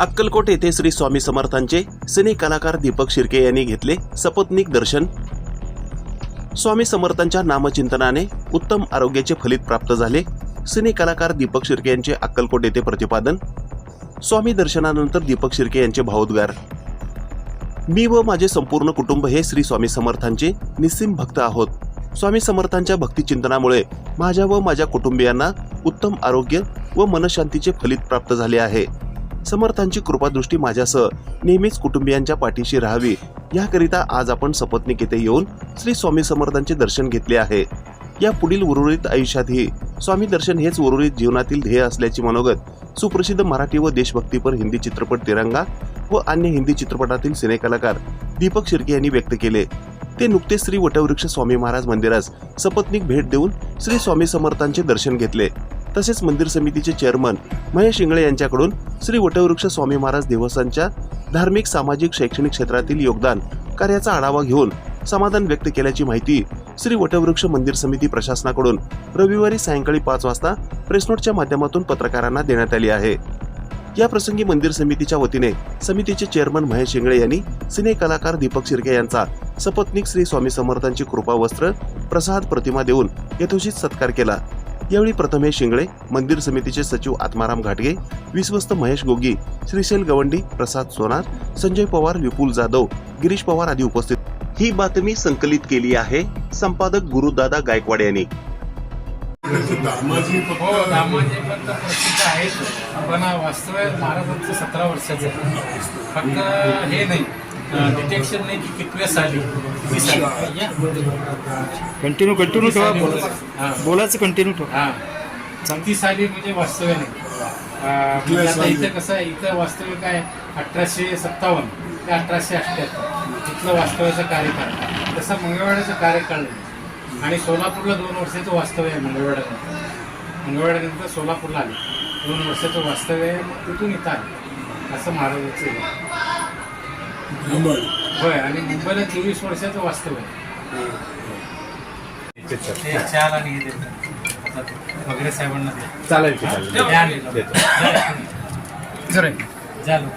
अक्कलकोट येथे श्री स्वामी समर्थांचे सिने कलाकार दीपक शिर्के यांनी घेतले सपत्निक दर्शन. स्वामी समर्थांच्या नामचिंतनाने उत्तम आरोग्याचे फलित प्राप्त झाले. सिने कलाकार दीपक शिर्के यांचे अक्कलकोट येथे प्रतिपादन. स्वामी दर्शनानंतर दीपक शिर्के यांचे भावोद्गार. मी व माझे संपूर्ण कुटुंब हे श्री स्वामी समर्थांचे निस्सिम भक्त आहोत. स्वामी समर्थांच्या भक्तिचिंतनामुळे माझ्या व माझ्या कुटुंबियांना उत्तम आरोग्य व मनशांतीचे फलित प्राप्त झाले आहे. समर्थांची कृपादृष्टी माझ्यासह नेहमीच कुटुंबियांच्या पाठीशी राहावी याकरिता आज आपण सपत्नीक येथे येऊन श्री स्वामी समर्थांचे दर्शन घेतले आहे. या पुढील उर्वरित आयुष्यातही स्वामी दर्शन हेच उर्वरित जीवनातील ध्येय असल्याची मनोगत सुप्रसिद्ध मराठी व देशभक्तीपर हिंदी चित्रपट तिरंगा व अन्य हिंदी चित्रपटातील सिनेकलाकार दीपक शिर्के यांनी व्यक्त केले. ते नुकतेच श्री वटवृक्ष स्वामी महाराज मंदिरास सपत्नीक भेट देऊन श्री स्वामी समर्थांचे दर्शन घेतले. तसेच मंदिर समितीचे चेअरमन महेश इंगळे यांच्याकडून श्री वटवृक्ष स्वामी महाराज देवस्थानच्या धार्मिक सामाजिक शैक्षणिक क्षेत्रातील योगदान कार्याचा आढावा घेऊन समाधान व्यक्त केल्याची माहिती श्री वटवृक्ष मंदिर समिती प्रशासनाकडून रविवारी सायंकाळी पाच वाजता प्रेसनोटच्या माध्यमातून पत्रकारांना देण्यात आली आहे. या प्रसंगी मंदिर समितीच्या वतीने समितीचे चेअरमन महेश शिंगळे यांनी सिने कलाकार दीपक शिर्के यांचा सपत्नीक श्री स्वामी समर्थांची कृपा वस्त्र प्रसाद प्रतिमा देऊन यथोचित सत्कार केला. यावेळी प्रथमेश शिंगळे मंदिर समितीचे सचिव आत्माराम घाटगे विश्वस्त महेश गोगी श्रीशैल गवंडी प्रसाद सोनार संजय पवार विपुल जाधव गिरीश पवार आदी उपस्थित. ही बातमी संकलित केली आहे संपादक गुरुदादा गायकवाड यांनी. दामाजी पण प्रसिद्ध पण वास्तव महाराजांचं सतरा वर्षाचं फक्त हे नाही डिटेक्शन नाही की कितव्या साली किती साली. या. कंटिन्यू कंटिन्यू ठेवा हा. बोलायचं कंटिन्यू ठेवा. हा. किती साली म्हणजे वास्तव नाही. आता इथं कसं आहे इथं वास्तव्य काय? अठराशे सत्तावन्न ते अठराशे अठ्ठ्याहत्तर. इथलं वास्तव्याचा कार्यकाळ. तसा मंगळवाड्याचा कार्यकाळ नाही. आणि सोलापूरला दोन वर्षाचं वास्तव्य आहे मंगळवाड्यानंतर मंगळवाड्यानंतर सोलापूरला आले. दोन वर्षाचं वास्तव्य आहे मग तिथून इथं आले. असं महाराजांचं होय आणि मुंबईला चोवीस वर्षाचं वास्तव्य आहे. ते चाल. आणि हे देतात. वगैरे साहेबांना. चालेल की? चालेल. जा लोक.